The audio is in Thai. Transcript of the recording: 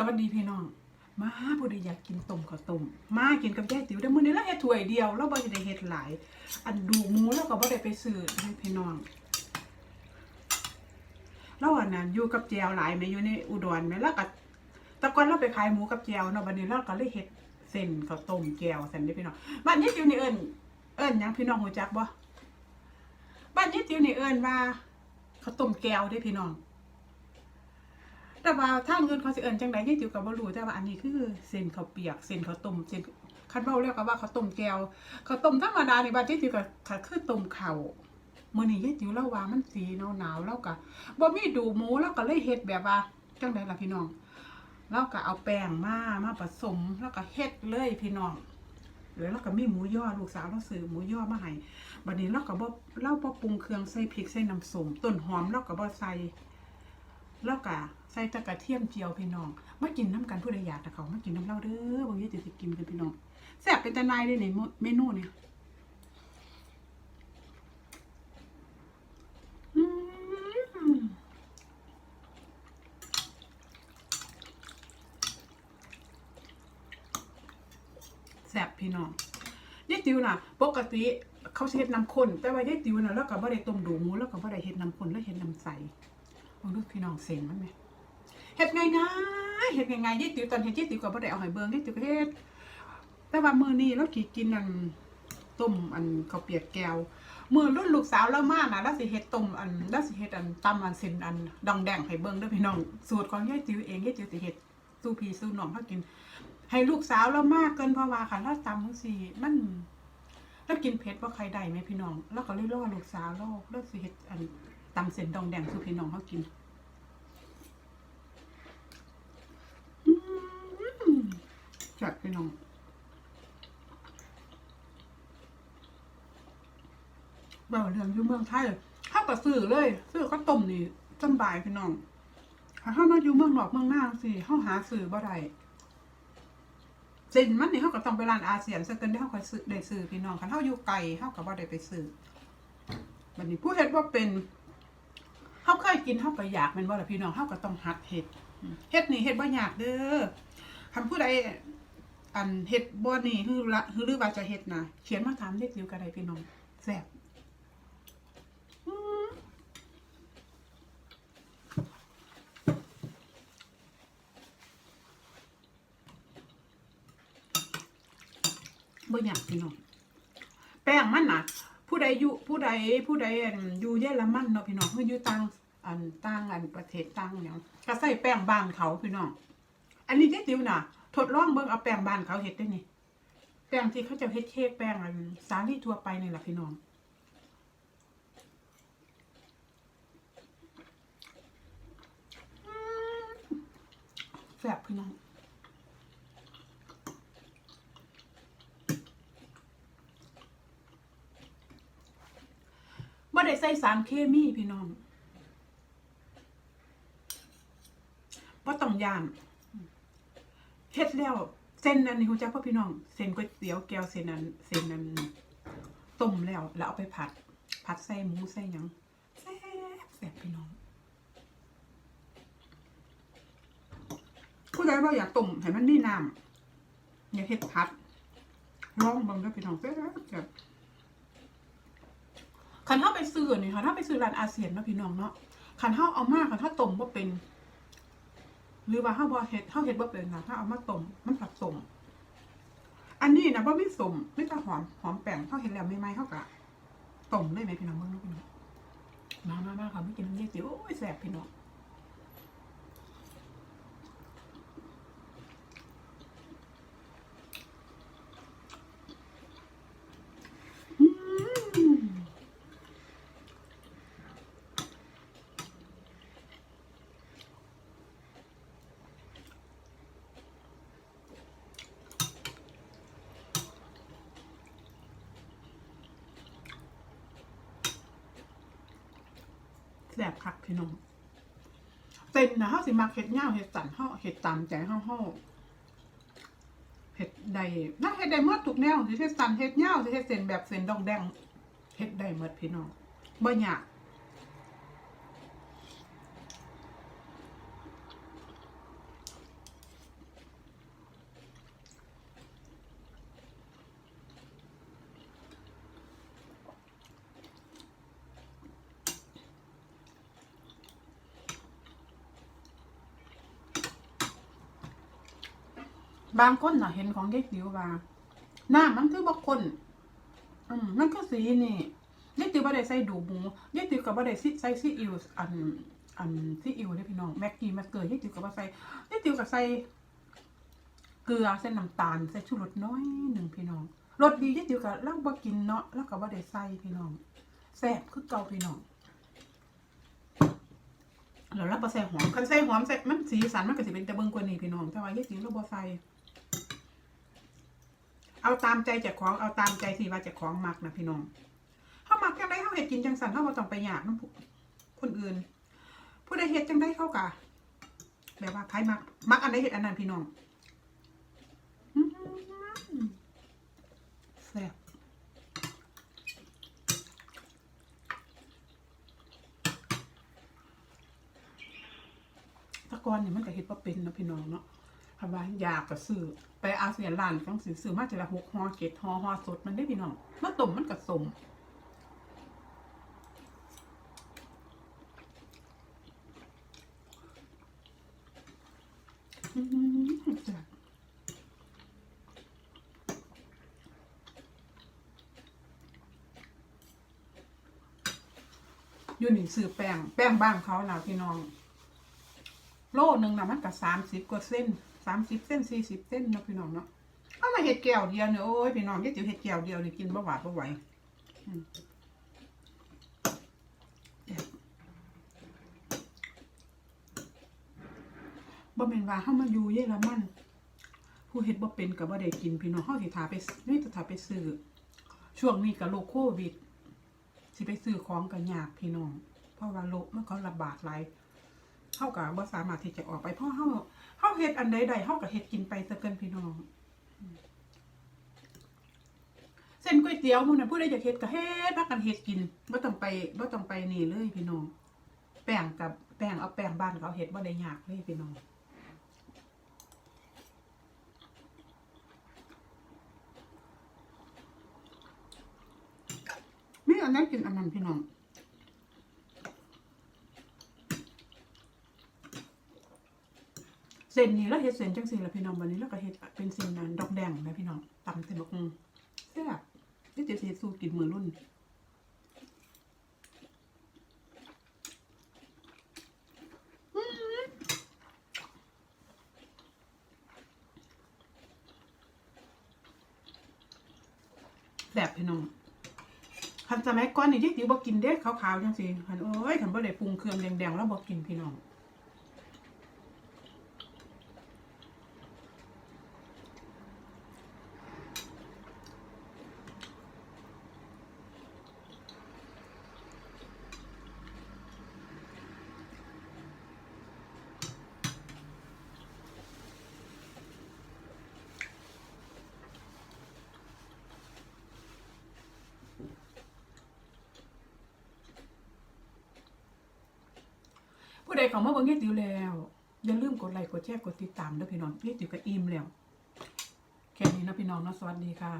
สวัสดีพี่น้อง มาผู้ใดอยากกินต้มข้าวต้มมากินกับยายติ๋วได้มื้อนี้เราเฮ็ดถ้วยเดียวเราบ่ได้เฮ็ดหลาย อันดูหมูแล้วก็บ่ได้ไปซื้อให้พี่น้องเราอันนั้นอยู่กับแจวหลายแม่อยู่ในอุดรแม่แล้วก็แต่ก่อนเราไปขายหมูกับแจวเนาะบัดนี้เราก็เลยเฮ็ดเส้นข้าวต้มแจวซั่นเด้พี่น้องบ้านยายติ๋วนี่เอิ้นเอิ้นหยังพี่น้องรู้จักบ่บ้านยายติ๋วนี่เอิ้นว่าข้าวต้มแก้วเด้พี่น้อง แต่ว่าทาเงินเขาสิเอิ้นจังไดยายติ๋วก็บ่รู้แต่ว่าอันนี้คือเส้นข้าวเปียกเส้นข้าวต้มเส้นคันเว้าแล้วก็ว่าข้าวต้มแก้วข้าวต้มธรรมดานี่บ้านยายติ๋วก็ก็คือต้มข้าวมื้อนี้ยายติ๋วเล่าว่ามันสีหนาวๆแล้วก็บ่มีดูหมูแล้วก็เลยเฮ็ดแบบว่าจังไดล่ะพี่น้องแล้วก็เอาแป้งมามาผสมแล้วก็เฮ็ดเลยพี่น้องแล้วเราก็มีหมูย่อลูกสาวเราซื้อหมูย่อมาให้บัดนี้เราก็บ่เราบ่ปรุงเครื่องใส่พริกใส่น้ำส้มต้นหอมเราก็บ่ใส่ แล้วก็ใส่ตะกะเทียมเจียวพี่น้องมากินน้ำกันผู้ใดอยากแต่เขามากินน้ำเล่าเด้อบางทีจะสิกินกันพี่น้องแซ่บเป็นตะนายเลยในเมนูเนี่ยแซ่บพี่น้องยายติวน่ะ ปกติเขาเฮ็ดน้ำข้นแต่ว่ายายติวน่ะแล้วก็บ่ได้ต้มดูหมูแล้วก็บ่ได้เฮ็ดน้ำข้นแล้วเฮ็ดน้ำใส ลองดูพี่น้องเซ็งมันไหมเฮ็ดง่ายๆเฮ็ดง่ายๆยี่ติ๋วตอนเฮ็ดยี่ติ๋วก็บ่ได้เอาให้เบิ่งยี่ติ๋วก็เฮ็ดแต่ว่ามื้อนี้เราสิกินอันต้มอันข้าวเปียกแก้วมื้อรุ่นลูกสาวเรามาน่ะเราสิเฮ็ดต้มอันเราสิเฮ็ดอันตำอันเส้นอันดองแดงให้เบิ่งเด้อพี่น้องสูตรของยายติ๋วเองยายติ๋วสิเฮ็ดสู้พี่สู้น้องเฮากิน ให้ลูกสาวเรามากเกินเพราะว่าคันเราตำจังซี่มันเรากินเผ็ดบ่ใครได้แม่พี่น้องเราก็เลยรอลูกสาวเราเราสิเฮ็ดอัน ตำเส้นดองแดงสู่พี่น้องเฮากินจัดพี่น้องเบาเรื่องอยู่เมืองไทยข้ากระซื้อเลยซื้อข้าต้มนี่จำบายพี่น้องถ้าเข้ามาอยู่เมืองนอกเมืองหน้าสิเข้าหาซื้อบ่ได้เส้นมันนี่เขาก็ต้องไปร้านอาเซียนซะเกินได้เขาค่อยซื้อได้ซื้อพี่น้องคันเขาอยู่ไกลเขาก็บ่ได้ไปซื้อบัดนี้ผู้เฮ็ดว่าเป็น เขาเคยกินเขาก็อยากม่นบ่าล่ะพี่น้องเขาก็ต้องหัดเฮ็ดเฮ็ดนี่เฮ็ดบ่ยากเด้อคำผู้ใดอันเฮ็ดบ่นี่คือละคือหรือว่าจะเฮ็ดนะเขียนมาถามเด็กจิ๋วก็ไดพี่น้องแซ่บบ่อยากพี่น้องแป้งมันนะผู้ใดอยู่ผู้ใดผู้ใดอันอยู่เยอรมันเนาะพี่น้องคืออยู่ต่าง อันต่างอันประเทศต่างหยังก็ใส่แป้งบานเขาพี่น้อง อันนี้เจ๊ติ๋วน่ะ ทดลองเบิ่งเอาแป้งบานเขาเฮ็ดได้นี่แป้งที่เขาจะเฮ็ดเค้กแป้งอันสาลี่ทั่วไปนี่แหละพี่น้องแซ่บพี่น้องบ่ได้ใส่สารเคมีพี่น้องบ่ต้อง ย่านเฮ็ดแล้วเส้นนั้นคุณจ้าพ่อพี่น้องเส้นก๋วยเตี๋ยวแก้วเส้นนั้นเส้นนั้นต้มแล้วแล้วเอาไปผัด ผัดใส่หมูใส่ยังแซ่บแซ่บพี่น้องผู้ใดว่าอยากต้มให้มันมีน้ำอยากเฮ็ดผัดลองบิ่งเด้อพี่น้องแซ่บแซ่บคันเฮาไปซื้อนี่ค่ะถ้าไปซื้อร้านอาเซียนเนาะพี่น้องเนาะคันเฮาเอามากคันเฮาต้มบ่าเป็น หรือว่าข้าบ่เห็ดเฮาเห็ดบ่เป็นนะถ้าเอามาต้มมันผัดสมอันนี้นะบ่มีสมไม่แต่หอมหอมแป้งเฮาเห็ดแล้วใหม่เข้ากะต้มเลยไหมพี่น้องเบิ่งดูพี่น้องมามามาค่ะไม่กินน้ำเยี่ยจิ๋วโอ้ยแสบพี่น้องอืมแซ่บคักพี่น้องเต็นนะเฮาสิมักเห็ดย่าวเห็ดสันเฮาเห็ดตามใจเฮาเฮาเห็ดใดน่าเห็ดใด้หมดทุกแนวสิเห็ดสันเห็ดย่าวสิเห็ดเส้นแบบเส้นดองแดงเห็ดใด้หมดพี่น้องบ่ยาก บางคนน่ะเห็นของเยายติ๋วว่าหน้ามันคือบ่คนอืมมันก็สีนี่เยายติ๋วบ่ได้ใส่ดูหมูเยายติ๋วก็บ่ได้สิใส่ซีอิ๊วอันอันซีอิ๊วเด้พี่น้องแม็กกี้ม็กเกอร์ยายติ๋วก็บ่ใส่ยายติ๋วก็ใส่เกลือใส่น้ำตาลใส่ชูรสน้อยหนึ่งพี่น้องรสดีเยายติ๋วก็เราบ่กินเนาะแล้วก็บ่ได้ใส่พี่น้องแซ่บคือเก่าพี่น้องแล้วเราบ่ใส่หอมคันใส่หอมใส่มันสีสันมันก็สิเป็นตะเบิงกว่านี้พี่น้องแต่ว่าเยายติ๋วเราบ่ใส่ เอาตามใจจากของเอาตามใจสิว่าจากของมักนะพี่น้องเขามักจังไดเขาเห็ดกินจังสันเขาบ่ต้องไปอยากน้ำผู้คนอื่น ผู้ใดเห็ดจังได้เข้ากะแบบว่าใครมักมักอันใดเห็ดอันนั้นพี่น้องแซ่บตะกอนเนี่ยมันก็เห็ดว่าเป็นนะพี่น้องเนาะ พะว่ายากก็ซื้อไปอาเซียนร้านต้องซื้อซื้อมาจะละหกหอเจ็ดห่อหอสดมันได้พี่น้องมาต้มมันก็สมอยู่นี่ซื้อแป้ง แป้งบ้านเขาล่ะพี่น้อง โลหนึ่งนะมันก็สามสิบกว่าเส้น สามสิบเส้นสี่สิบเส้นเนาะพี่น้องเนาะเอามาเห็ดแก้วเดียวเนี่ยโอ้ยพี่น้องยี่ติ๋วเห็ดแก้วเดียวนี่กินบ่หวาดบ่ไหวบ่แม่นว่าเฮามาอยู่เยอรมันผู้เฮ็ดบ่เป็นก็บ่ได้กินพี่น้องเฮาสิถาไปนี่จะถาไปซื้อช่วงนี้ก็โรคโควิดสิไปซื้อของก็ยากพี่น้องเพราะว่าโรคมันก็ระบาดหลาย เฮาก็บ่สามารถที่จะออกไปเพราะเฮาเฮาเฮ็ดอันใดๆเฮาก็เฮ็ดกินไปซะเกินพี่น้องเส้นก๋วยเตี๋ยวมื้อนั้นผู้ใดอยากเฮ็ดก็เฮ็ดพากันเฮ็ดกินบ่ต้องไปบ่ต้องไปนี่เลยพี่น้องแป้งกับแป้งเอาแป้งบ้านเขาเฮ็ดบ่ได้ยากเลยพี่น้องมีอันนั้นกินอันนั้นพี่น้อง ส้นนี้แล้วเฮ็ดเส้นจังซี่ละพี่น้องวันนี้แล้วก็เฮ็ดเป็นเส้นนั้นดอกแดงนะพี่น้องตำเส้นบักหุ่งแซ่บนี่จะสิเฮ็ดสู้กินมือรุ่นแซ่บพี่น้องคันสมัยก่อนนี่ที่ติวบ่กินเด้ขาวๆจังซี่คันโอ้ยคันบ่ได้ปรุงเครื่องแดงๆแล้วบ่กินพี่น้อง เขามาเบิ่งเฮ็ดติวแล้ว อย่าลืมกดไลค์กดแชร์กดติดตามด้อพี่น้องพี่ดติวก็อิ่มแล้ว แค่นี้นะพี่น้องนะสวัสดีค่ะ